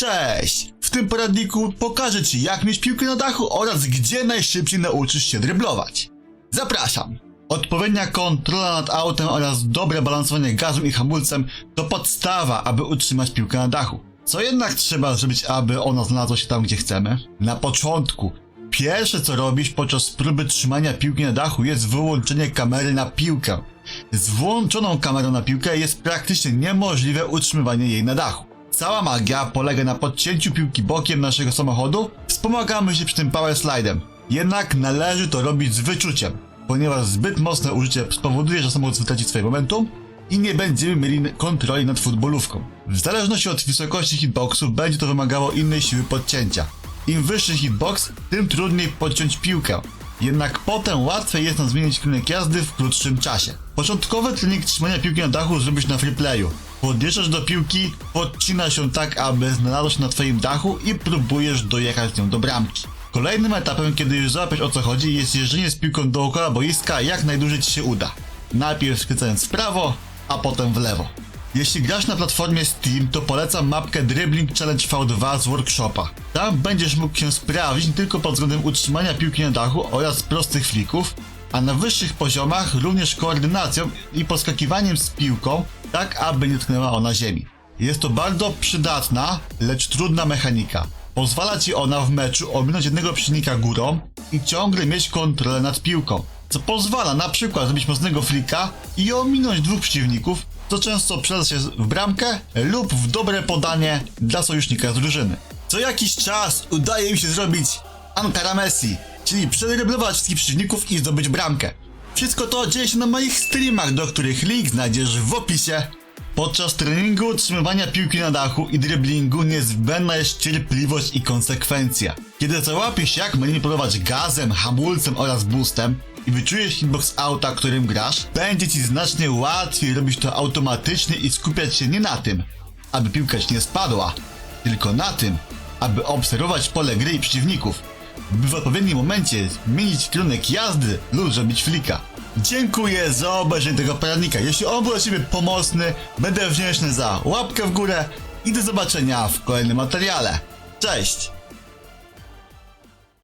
Cześć! W tym poradniku pokażę Ci jak mieć piłkę na dachu oraz gdzie najszybciej nauczysz się dryblować. Zapraszam! Odpowiednia kontrola nad autem oraz dobre balansowanie gazem i hamulcem to podstawa, aby utrzymać piłkę na dachu. Co jednak trzeba zrobić, aby ona znalazła się tam, gdzie chcemy? Na początku, pierwsze co robisz podczas próby trzymania piłki na dachu jest wyłączenie kamery na piłkę. Z włączoną kamerą na piłkę jest praktycznie niemożliwe utrzymywanie jej na dachu. Cała magia polega na podcięciu piłki bokiem naszego samochodu, wspomagamy się przy tym power slidem. Jednak należy to robić z wyczuciem, ponieważ zbyt mocne użycie spowoduje, że samochód wytraci swoje momentum i nie będziemy mieli kontroli nad futbolówką. W zależności od wysokości hitboxu będzie to wymagało innej siły podcięcia. Im wyższy hitbox, tym trudniej podciąć piłkę. Jednak potem łatwiej jest nam zmienić kierunek jazdy w krótszym czasie. Początkowy trening trzymania piłki na dachu zrobisz na freeplayu. Podjeżdżasz do piłki, podcina się tak, aby znalazła się na twoim dachu i próbujesz dojechać z nią do bramki. Kolejnym etapem, kiedy już załapiesz o co chodzi, jest jeżdżenie z piłką dookoła boiska jak najdłużej ci się uda. Najpierw skręcając w prawo, a potem w lewo. Jeśli grasz na platformie Steam, to polecam mapkę Dribbling Challenge V2 z workshopa. Tam będziesz mógł się sprawdzić nie tylko pod względem utrzymania piłki na dachu oraz prostych flików, a na wyższych poziomach również koordynacją i poskakiwaniem z piłką, tak aby nie tknęła ona ziemi. Jest to bardzo przydatna, lecz trudna mechanika. Pozwala ci ona w meczu ominąć jednego przeciwnika górą i ciągle mieć kontrolę nad piłką, co pozwala na przykład zrobić mocnego flika i ominąć dwóch przeciwników, co często przeda się w bramkę lub w dobre podanie dla sojusznika z drużyny. Co jakiś czas udaje mi się zrobić Ankara Messi, czyli przedryblować wszystkich przeciwników i zdobyć bramkę. Wszystko to dzieje się na moich streamach, do których link znajdziesz w opisie. Podczas treningu utrzymywania piłki na dachu i driblingu niezbędna jest cierpliwość i konsekwencja. Kiedy załapiesz jak manipulować gazem, hamulcem oraz boostem i wyczujesz hitbox auta, którym grasz, będzie ci znacznie łatwiej robić to automatycznie i skupiać się nie na tym, aby piłka ci nie spadła, tylko na tym, aby obserwować pole gry i przeciwników, by w odpowiednim momencie zmienić kierunek jazdy lub zrobić flika. Dziękuję za obejrzenie tego poradnika. Jeśli on był dla Ciebie pomocny, będę wdzięczny za łapkę w górę i do zobaczenia w kolejnym materiale. Cześć!